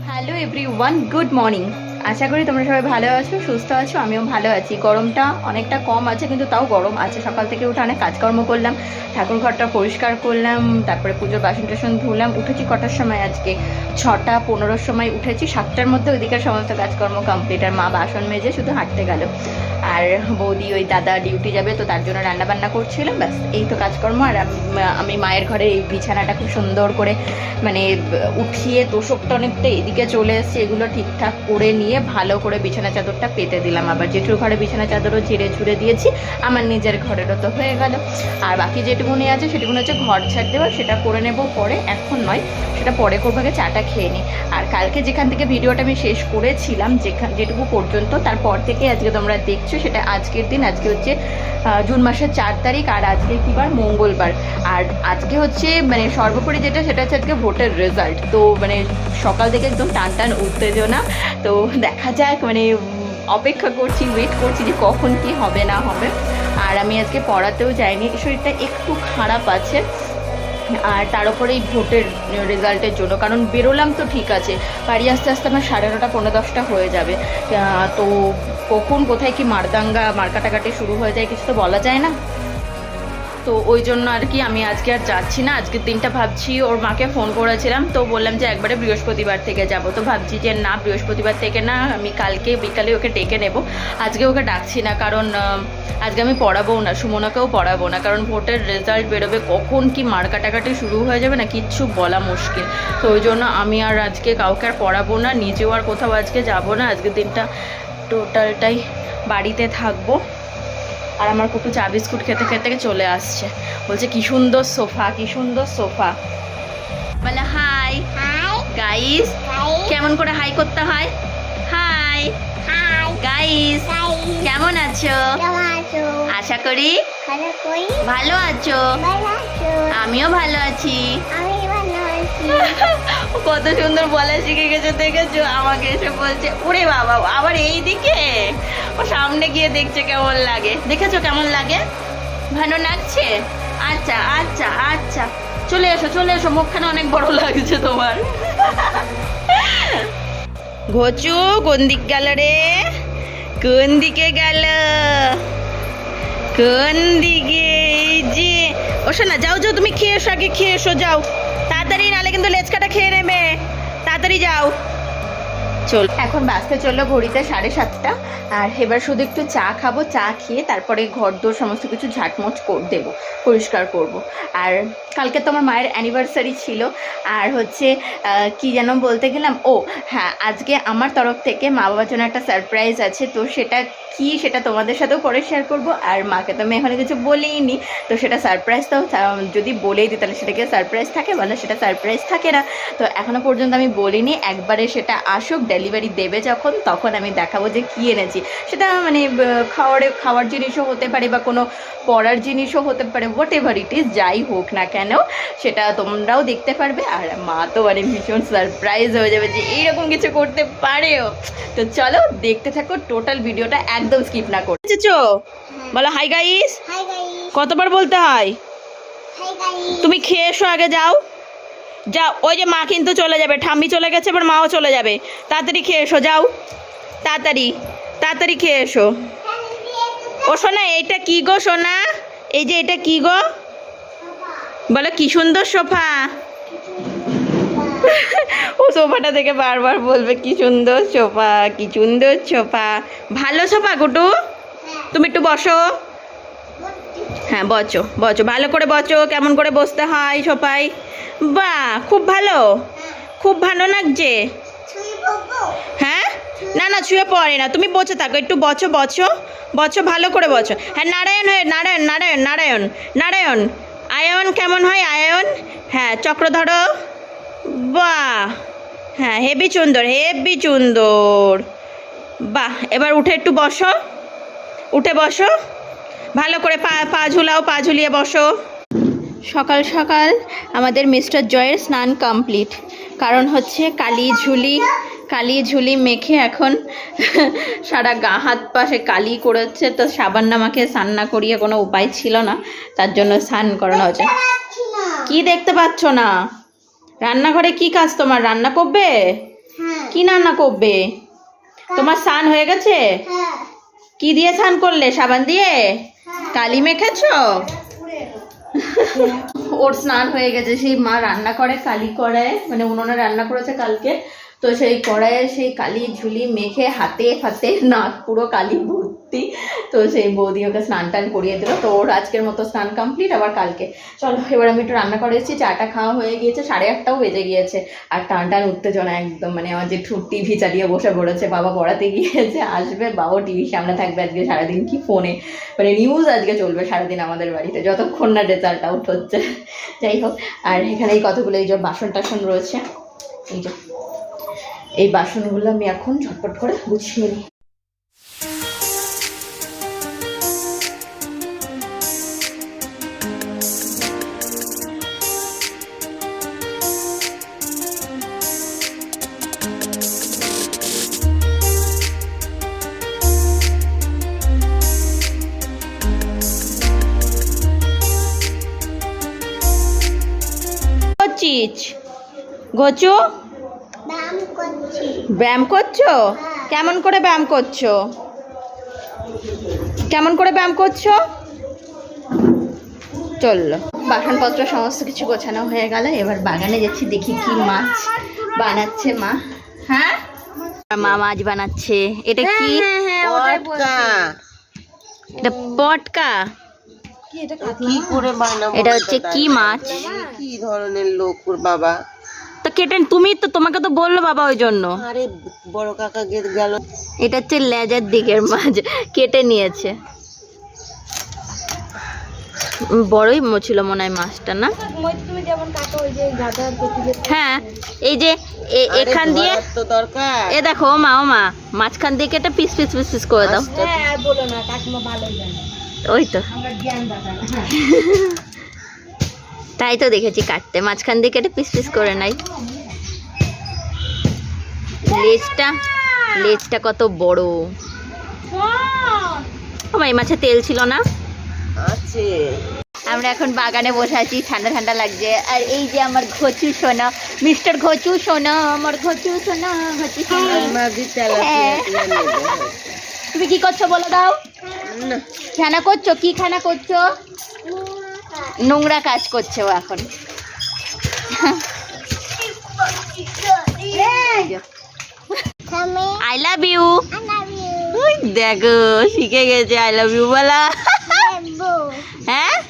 Hello everyone good morning আশা করি তোমরা সবাই ভালো আছো, সুস্থ আছো, আমিও ভালো আছি। গরমটা অনেকটা কম আছে, কিন্তু তাও গরম আছে। সকাল থেকে উঠে অনেক কাজকর্ম করলাম, ঠাকুর ঘরটা পরিষ্কার করলাম, তারপরে পুজোর বাসন টাসন ধুলাম। উঠেছি কটার সময় আজকে? ছটা পনেরোর সময় উঠেছি। সাতটার মধ্যে ওইদিকের সমস্ত কাজকর্ম কমপ্লিট আর মা বাসন মেজে শুধু হাঁটতে গেল। আর বৌদি ওই দাদা ডিউটি যাবে, তো তার জন্য রান্না বান্না করছিলাম। ব্যাস, এই তো কাজকর্ম। আর আমি মায়ের ঘরে এই বিছানাটা খুব সুন্দর করে মানে উঠিয়ে তোষকটা অনেকটা এদিকে চলে এসছে। এগুলো ঠিকঠাক করে নিয়ে ভালো করে বিছানা চাদরটা পেতে দিলাম। আবার জেঠুর ঘরে বিছানা চাদরও ঝেড়ে ঝুড়ে দিয়েছি। আমার নিজের ঘরেরও তো হয়ে গেল। আর বাকি যেটুকুনি আছে, সেটুকুনি হচ্ছে ঘর ছাড় দেওয়া। সেটা করে নেব পরে, এখন নয়। সেটা পরে করব, আগে চাটা খেয়ে নিই আর কালকে যেখান থেকে ভিডিওটা আমি শেষ করেছিলাম যেখান যেটুকু পর্যন্ত তারপর থেকে আজকে তোমরা দেখছ, সেটা আজকের দিন। আজকে হচ্ছে জুন মাসের চার তারিখ, আর আজকে কি বার? মঙ্গলবার। আর আজকে হচ্ছে মানে সর্বোপরি যেটা, সেটা হচ্ছে আজকে ভোটের রেজাল্ট তো মানে সকাল থেকে একদম টান টান উত্তেজনা। তো দেখা যাক মানে অপেক্ষা করছি ওয়েট করছি যে কখন কি হবে, না হবে। আর আমি আজকে পড়াতেও যাইনি, শরীরটা একটু খারাপ আছে। আর তার উপরে এই ভোটের রেজাল্টের জন্য, কারণ বেরোলাম তো ঠিক আছে, বাড়ি আসতে আসতে আমার সাড়ে নটা পনেরো দশটা হয়ে যাবে। তো কখন, কোথায় কি মারদাঙ্গা মারকাটাকাটি শুরু হয়ে যায়, কিছু তো বলা যায় না। তো ওই জন্য আর কি আমি আজকে আর যাচ্ছি না। আজকের দিনটা ভাবছি, ওর মাকে ফোন করেছিলাম, তো বললাম যে একবারে বৃহস্পতিবার থেকে যাব। তো ভাবছি যে না, বৃহস্পতিবার থেকে না, আমি কালকে বিকালে ওকে ডেকে নেব। আজকে ওকে ডাকছি না কারণ আজকে আমি পড়াবো না, সুমনাকেও পড়াবো না, কারণ ভোটের রেজাল্ট বেরোবে কখন কি মার কাটাকাটি শুরু হয়ে যাবে না, কিচ্ছু বলা মুশকিল। তো ওই জন্য আমি আর আজকে কাউকে আর পড়াবো না, নিজেও আর কোথাও আজকে যাব না। আজকের দিনটা টোটালটাই বাড়িতে থাকব। আর আমার কুটু চা বিস্কুট খেতে খেতে চলে আসছে। বলছে কি সুন্দর সোফা কি সুন্দর সোফা। বলে হাই। গাইস কেমন করে হাই করতে হয়? হাই। হাই। গাইস কেমন আছো? আশা করি ভালো আছো। আমিও ভালো আছি। কত সুন্দর বলা শিখে গেছে, দেখেছ? আমাকে এসে বলছে, ওরে বাবা, আবার এই দিকে? ও সামনে গিয়ে দেখছে কেমন লাগে। দেখেছ কেমন লাগে? ভালো লাগছে? আচ্ছা আচ্ছা আচ্ছা। চলে এসো চলে এসো, মুখখানে অনেক বড় লাগছে তোমার। ঘচু, কোন দিক গেল রে? কোন দিকে গেল? কোন দিকে যে ও শোনা যাও যাও, তুমি খেয়ে এসো, আগে খেয়ে এসো, যাও। তাড়াতাড়ি নালে কিন্তু লেচকাটা খেয়ে নেবে তাড়াতাড়ি যাও চল, এখন বাসতে চলল ঘড়িতে সাড়ে সাতটা। আর এবার শুধু একটু চা খাব, চা খেয়ে তারপরে ঘর দোর সমস্ত কিছু ঝাঁটমোচ করে, দেবো, পরিষ্কার করব। আর কালকে তো আমার মায়ের অ্যানিভার্সারি ছিল। আর হচ্ছে কি যেন বলতে গেলাম, ও হ্যাঁ আজকে আমার তরফ থেকে মা বাবার জন্য একটা সারপ্রাইজ আছে। তো সেটা কি সেটা তোমাদের সাথেও পরে শেয়ার করব। আর মাকে তো আমি এখনও কিছু বলিনি। তো সেটা সারপ্রাইজ তো যদি বলেই দিই, তাহলে সেটাকে সারপ্রাইজ থাকে? বলে, সেটা সারপ্রাইজ থাকে না। তো এখনও পর্যন্ত আমি বলিনি। একবারে সেটা আসুক ডেলিভারি দেবে যখন তখন আমি দেখাবো যে কী এনেছি। সেটা মানে খাওয়ারে খাওয়ার জিনিসও হতে পারে বা কোনো পড়ার জিনিসও হতে পারে হোয়াট এভার ইট ইজ যাই হোক না কেন সেটা তোমরাও দেখতে পারবে। আর মা তো মানে ভীষণ সারপ্রাইজ হয়ে যাবে যে এইরকম কিছু করতে পারেও। তো চলো দেখতে থাকো টোটাল ভিডিওটা একদম স্কিপ না করে। বুঝেছ বলো হাই গাইস হাই কতবার বলতে হয়? হাই তুমি খেয়ে এসো আগে যাও। যাও ওই যে মা কিন্তু চলে যাবে, ঠাম্মি চলে গেছে, এবার মাও চলে যাবে। তাড়াতাড়ি খেয়ে এসো, যাও। তাড়াতাড়ি তাড়াতাড়ি খেয়ে এসো। ও সোনা এইটা কি গো সোনা? এই যে এটা কি গো? বলো, কি সুন্দর সোফা? ও সোফাটা দেখে বারবার বলবে, কি সুন্দর সোফা, কি সুন্দর সোফা। ভালো সোফা গুটু তুমি একটু বসো। হ্যাঁ বচো বচো ভালো করে বচো কেমন করে বসতে হয় সোফায়? বাহ, খুব ভালো। খুব ভালো লাগছে। হ্যাঁ? না না, ছুঁয়ে পড়ে না। তুমি বসে থাকো, একটু বচো বচো বচো ভালো করে বছো হ্যাঁ নারায়ণ হয়ে নারায়ণ নারায়ণ নারায়ণ নারায়ণ। আয়ন কেমন হয়, আয়ন? হ্যাঁ চক্র ধরো। বাহ। হ্যাঁ হেবি সুন্দর হেবি সুন্দর। বাহ, এবার উঠে একটু বসো। উঠে বসো। ভালো করে পা পা ঝুলাও, পা ঝুলিয়ে বসো। সকাল সকাল আমাদের মিস্টার জয়ের স্নান কমপ্লিট। কারণ হচ্ছে কালি ঝুলি কালি ঝুলি মেখে এখন সারা গা হাত পাশে কালি করেছে তো সাবান নামাকে স্নান না করিয়ে কোনো উপায় ছিল না তার জন্য স্নান করানো হচ্ছে কি দেখতে পাচ্ছ না? রান্নাঘরে কি কাজ তোমার? রান্না করবে? হ্যাঁ। কি রান্না করবে? তোমার স্নান হয়ে গেছে? হ্যাঁ। কি দিয়ে স্নান করলে? সাবান দিয়ে? কালি মেখেছো? ওর স্নান হয়ে গেছে, সেই মা রান্না করে, কালি কড়ায় মানে উনুনে রান্না করেছে কালকে। তো সেই কড়াইয়ে সেই কালি ঝুলি মেখে হাতে ফাতে নাক পুরো কালি ভর্তি তো সেই বৌদি ওকে স্নান টান করিয়ে দিল। তো ওর আজকের মতো স্নান কমপ্লিট আবার কালকে। চলো, এবার আমি একটু রান্না করে এসেছি। চাটা খাওয়া হয়ে গিয়েছে, সাড়ে আটটাও বেজে গিয়েছে। আর টান টান উত্তেজনা একদম মানে আমার যে টিভি চালিয়ে বসে পড়েছে, বাবা পড়াতে গিয়েছে, আসবে বাবাও টিভির সামনে থাকবে আজকে সারাদিন কি ফোনে মানে নিউজ আজকে চলবে সারাদিন আমাদের বাড়িতে, যতক্ষণ না রেজাল্ট আউট হচ্ছে। যাই হোক, আর এখানে এই কতগুলো এই যে বাসন টাসন রয়েছে, এই যে। এই বাসনগুলো আমি এখন ঝটপট করে গুছিয়ে নিই। করছিস? গোচু? ব্যায়াম করছ। কেমন করে ব্যায়াম করছ? কেমন করে ব্যায়াম করছ? চলল। বাসনপত্র সমস্ত কিছু গোছানো হয়ে গেল। এবার বাগানে যাচ্ছি দেখি কি মাছ বানাচ্ছে মা। হ্যাঁ? মা মাছ বানাচ্ছে। এটা কি? পটকা। এটা পটকা? কি করে বানাবো এটা হচ্ছে কি মাছ? কি ধরনের লোক ওর বাবা? তো কেটে তুমি তো তোমাকে তো বলল বাবা ওই জন্য। আরে বড় কাকা গেট গেল। এটা হচ্ছে লেজার দিকের মাছ কেটে নিয়েছে। বড়ই ছিল মনে হয় মাছটা না? হ্যাঁ এই যে এ- এখান দিয়ে এ দেখো ও মা ও মা মাঝখান দিয়ে কেটে পিস পিস পিস পিস করে দাও। আস্তে- ওই তো। তাই তো দেখেছি কাটতে। মাঝখান দিয়ে কেটে পিস পিস করে নাই। লেজটা লেজটা কত বড়। মা, এই মাছে তেল ছিল না? আছে। আমরা এখন বাগানে বসে আছি ঠান্ডা ঠান্ডা লাগছে। আর এই যে আমার ঘচু সোনা মিস্টার ঘচু সোনা আমার ঘচু সোনা ঘচু সোনা। হ্যাঁ। তুমি কি করছ বলে দাও। খানা করছ? কি খানা করছ? নোংরা কাজ করছে ও এখন। I love you I love you দেখো শিখে গেছে আই লাভ ইউ বলা। হ্যাঁ?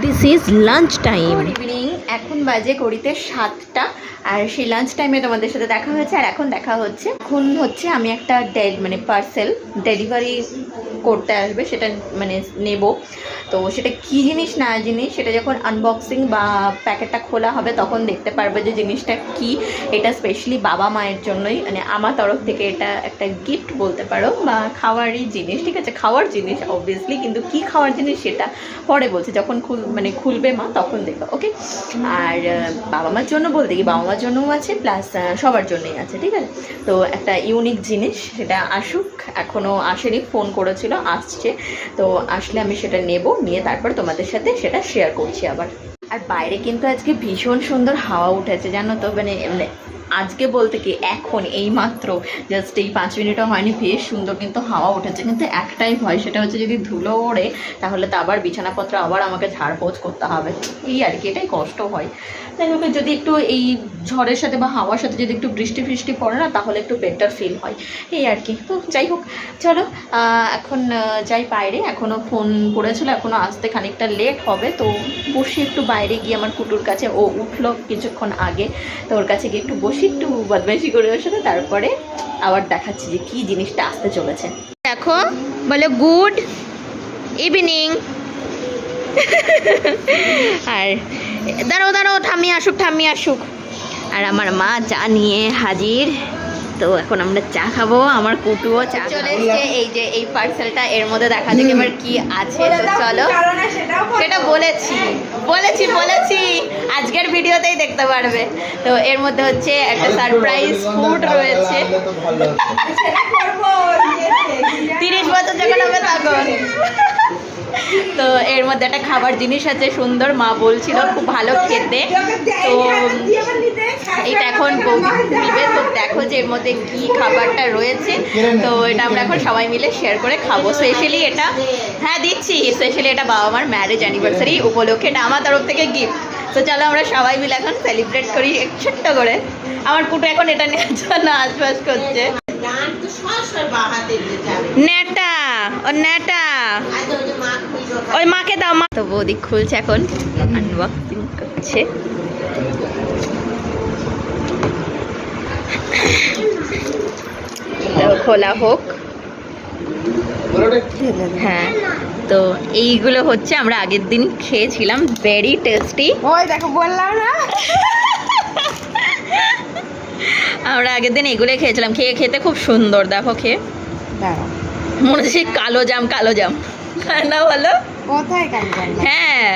This is lunch time evening এখন বাজে করিতে সাতটা। আর সেই লাঞ্চ টাইমে তোমাদের সাথে দেখা হয়েছে আর এখন দেখা হচ্ছে। এখন হচ্ছে আমি একটা ডে- মানে পার্সেল ডেলিভারি করতে আসবে, সেটা মানে নেব। তো সেটা কি জিনিস না জিনিস, সেটা যখন আনবক্সিং বা প্যাকেটটা খোলা হবে, তখন দেখতে পারবে যে জিনিসটা কি। এটা স্পেশালি বাবা মায়ের জন্যই মানে আমার তরফ থেকে এটা একটা গিফট বলতে পারো, বা খাওয়ারই জিনিস, ঠিক আছে? খাওয়ার জিনিস অবভিয়াসলি কিন্তু কি খাওয়ার জিনিস সেটা পরে বলছে। যখন খুল মানে খুলবে মা, তখন দেখো ওকে আর বাবা মার জন্য বলতে কি বাবা মার জন্যও আছে প্লাস সবার জন্যই আছে, ঠিক আছে? তো একটা ইউনিক জিনিস, সেটা আসুক এখনও আসেনি ফোন করেছিল। আসছে। তো আসলে আমি সেটা নেব, নিয়ে তারপর তোমাদের সাথে সেটা শেয়ার করছি আবার। আর বাইরে কিন্তু আজকে ভীষণ সুন্দর হাওয়া উঠেছে, জানো তো? মানে মানে আজকে বলতে কি, এখন এই মাত্র জাস্ট এই পাঁচ মিনিটও হয়নি, বেশ সুন্দর কিন্তু হাওয়া উঠেছে। কিন্তু একটাই ভয়, সেটা হচ্ছে যদি ধুলো ওড়ে, তাহলে তো আবার বিছানাপত্র আবার আমাকে ঝাড়পোছ করতে হবে। এই আর কি, এটাই কষ্ট হয়। তাই হোক, যদি একটু এই ঝড়ের সাথে বা হাওয়ার সাথে যদি একটু বৃষ্টি ফৃষ্টি পড়ে না, তাহলে একটু বেটার ফিল হয়। এই আর কি, তো যাই হোক, চলো এখন যাই বাইরে এখনও ফোন করেছিল এখনও আসতে খানিকটা লেট হবে, তো বসি একটু বাইরে গিয়ে আমার কুটুর কাছে, ও উঠল কিছুক্ষণ আগে, তো ওর কাছে গিয়ে একটু বসি। একটু বদমাইশি করে ওর সাথে, তারপরে আবার দেখাচ্ছি যে কি জিনিসটা আসতে চলেছে। দেখো, বলে, গুড ইভিনিং। আর দাঁড়ো দাঁড়ো থামিয়ে আসুক থামিয়ে আসুক। আর আমার মা চা নিয়ে হাজির তো এখন আমরা চা খাব আমার কুটুও চা চলে এসছে এই যে এই পার্সেলটা এর মধ্যে দেখা যাক এবার কি আছে। তো চলো। সেটা বলেছি বলেছি বলেছি। আজকের ভিডিওতেই দেখতে পারবে। তো এর মধ্যে হচ্ছে একটা সারপ্রাইজ ফুড রয়েছে। তিরিশ বছর যখন হবে তখন। তো এর মধ্যে একটা খাবার জিনিস আছে সুন্দর মা বলছিল খুব ভালো খেতে। তো এটা এখন বৌদি দিবে তো দেখো যে এর মধ্যে কি খাবারটা রয়েছে। তো এটা আমরা এখন সবাই মিলে শেয়ার করে খাব। স্পেশালি এটা হ্যাঁ দিচ্ছি। স্পেশালি এটা বাবা মার ম্যারেজ অ্যানিভার্সারি উপলক্ষে এটা আমার তরফ থেকে গিফট তো চলো আমরা সবাই মিলে এখন সেলিব্রেট করি ছোট্ট করে। আমার কুটু এখন এটা নেওয়ার জন্য আশপাশ করছে। নেটা ও নেটা ওই মাকে দাও মা। তো বৌদি খুলছে এখন আনবক্সিং করছে। খোলা হোক। হ্যাঁ তো এইগুলো হচ্ছে আমরা আগের দিন খেয়েছিলাম ভেরি টেস্টি ওই দেখো বললাম না। আমরা আগের দিন এগুলো খেয়েছিলাম খেয়ে খেতে খুব সুন্দর দেখো খেয়ে। দাঁড়াও। মনে হচ্ছে কালো জাম কালো জাম। না বলো? কোথায় হ্যাঁ।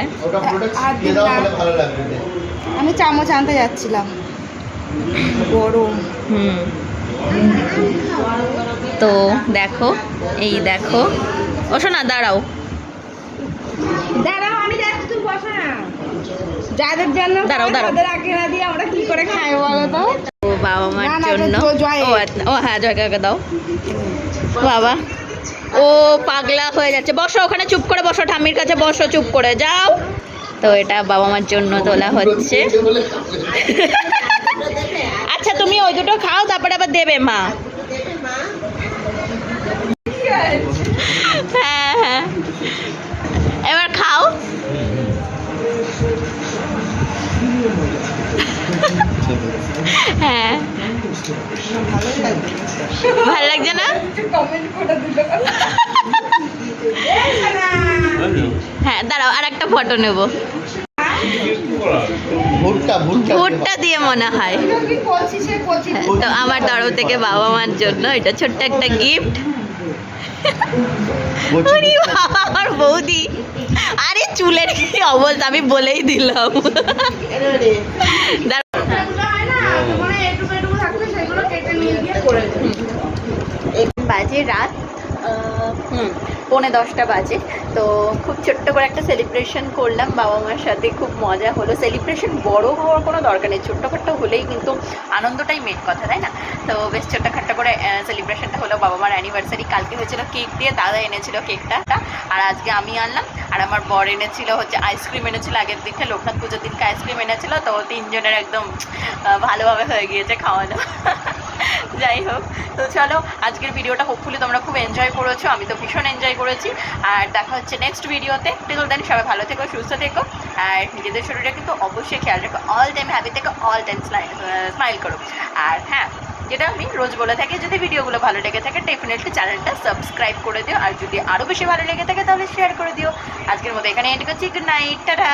আমি চামচ আনতে যাচ্ছিলাম। গরম। হুম। তো দেখো এই দেখো। ও শোনা দাঁড়াও। দাঁড়াও আমি যাচ্ছি তুমি বসো না। যাদের জন্য দাঁড়াও, দাঁড়াও। তাদের আগে না দিয়ে আমরা কি করে খাই বলো তো? বাবা মার না, না, জন্য। ও আচ্ছা, ও হ্যাঁ জয়কাকে দাও। বাবা। ও পাগলা হয়ে যাচ্ছে। বসো ওখানে চুপ করে বসো ঠাম্মির কাছে বসো চুপ করে যাও। তো এটা বাবা মার জন্য তোলা হচ্ছে। আচ্ছা তুমি ওই দুটো খাও তারপরে আবার দেবে মা। হ্যাঁ হ্যাঁ। এবার খাও। হ্যাঁ। ভালো লাগছে না? হ্যাঁ দাঁড়াও আর একটা ফটো নেব। ভুট্টা দিয়ে মনে হয়। হ্যাঁ, তো আমার তরফ থেকে বাবা মার জন্য এটা ছোট্ট একটা গিফট বাবা, আমার বৌদি। আরে চুলের কি অবস্থা আমি বলেই দিলাম দাঁড়াও। বাজে রাত হুম পৌনে দশটা বাজে। তো খুব ছোট্ট করে একটা সেলিব্রেশন করলাম বাবা মার সাথে খুব মজা হলো। সেলিব্রেশন বড় হওয়ার কোনো দরকার নেই। ছোট্টখাট্ট হলেই কিন্তু আনন্দটাই মেন কথা তাই না? তো বেশ ছোট্টখাট্ট করে সেলিব্রেশনটা হলো বাবা মার অ্যানিভার্সারি কালকে হয়েছিল কেক দিয়ে দাদা এনেছিল কেকটা আর আজকে আমি আনলাম। আর আমার বর এনেছিল হচ্ছে আইসক্রিম এনেছিল আগের দিনকে লোকনাথ পুজোর দিনকে আইসক্রিম এনেছিল। তো তিনজনের একদম ভালোভাবে হয়ে গিয়েছে খাওয়ানো যাই হোক, তো চলো, আজকের ভিডিওটা হোপফুলি তোমরা খুব এনজয় করেছ। আমি তো ভীষণ এনজয় করেছি। আর দেখা হচ্ছে নেক্সট ভিডিওতে। টিল দেন সবাই ভালো থেকো, সুস্থ থেকো। আর নিজেদের শরীরে কিন্তু অবশ্যই খেয়াল রেখো। অল টাইম হ্যাপি থেকো অল টাইম স্মাইল করো। আর হ্যাঁ যেটা আমি রোজ বলে থাকি, যদি ভিডিওগুলো ভালো লেগে থাকে ডেফিনেটলি চ্যানেলটা সাবস্ক্রাইব করে দিও। আর যদি আরও বেশি ভালো লেগে থাকে, তাহলে শেয়ার করে দিও। আজকের মতো এখানে এন্ড করছি। Good night tata